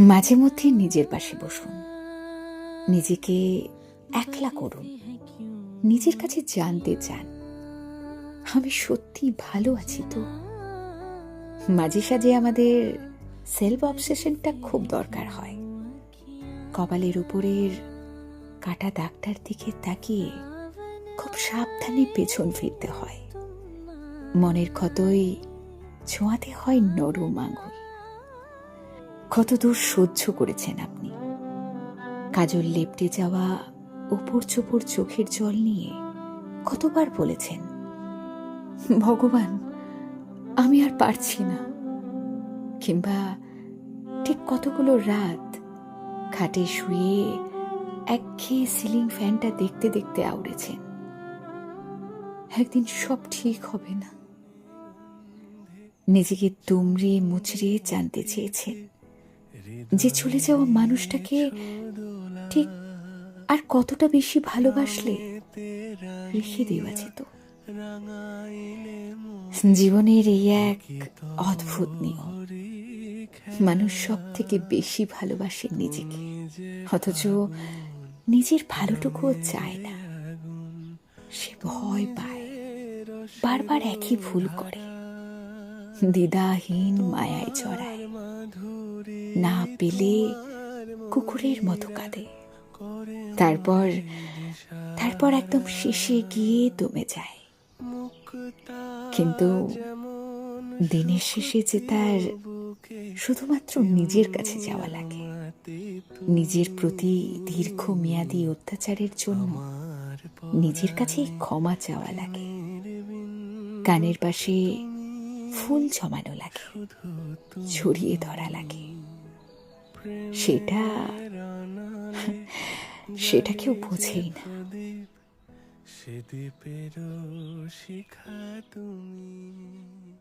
মাঝে মধ্যে নিজের পাশে বসুন। নিজেকে একলা করুন। নিজের কাছে জানতে চান। আমি সত্যি ভালো আছি তো। মাঝে সাঝে আমাদের সেলফ অবসেশনটা খুব দরকার হয়। কপালের উপরের কাটা দাগটার দিকে তাকিয়ে খুব সাবধানে পেছন ফিরতে হয়। মনের ক্ষতই ছোঁয়াতে হয় নরম আঙুল। কত দূর সহ্য করেছেন আপনি? কাজল লেপটে যাওয়া ওপর চোপড় চোখের জল নিয়ে কতবার বলেছেন, ভগবান, আমি আর পারছি না। কিংবা ঠিক কতগুলো রাত খাটে শুয়ে একঘেয়ে সিলিং ফ্যানটা দেখতে দেখতে আউড়েছেন। একদিন সব ঠিক হবে না। নিজেকে তুমড়ে মুচড়ে জানতে চেয়েছেন। যে চলে যাওয়া মানুষটাকে ঠিক আর কতটা বেশি ভালোবাসলে রেখে দেওয়া যেত। জীবনের এই এক অদ্ভুত নিয়ম। মানুষ সব থেকে বেশি ভালোবাসে নিজেকে। অথচ নিজের ভালোটুকুও চায় না। সে ভয় পায়। বারবার একই ভুল করে। দ্বিধাহীন মায়ায় জড়ায় না পেলে কুকুরের মতো কাঁদে। তারপর তারপর একদম শেষে গিয়ে দমে যায়। কিন্তু দিনের শেষে যে তার শুধুমাত্র নিজের কাছে যাওয়া লাগে, নিজের প্রতি দীর্ঘ মেয়াদী অত্যাচারের জন্য নিজের কাছেই ক্ষমা চাওয়া লাগে। কানের পাশে ফুল জমানো লাগে, ছড়িয়ে ধরা লাগে। সেটা সেটা কেউ বোঝেই না। সে দ্বীপের শিখা তুমি,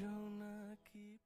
জোনাকি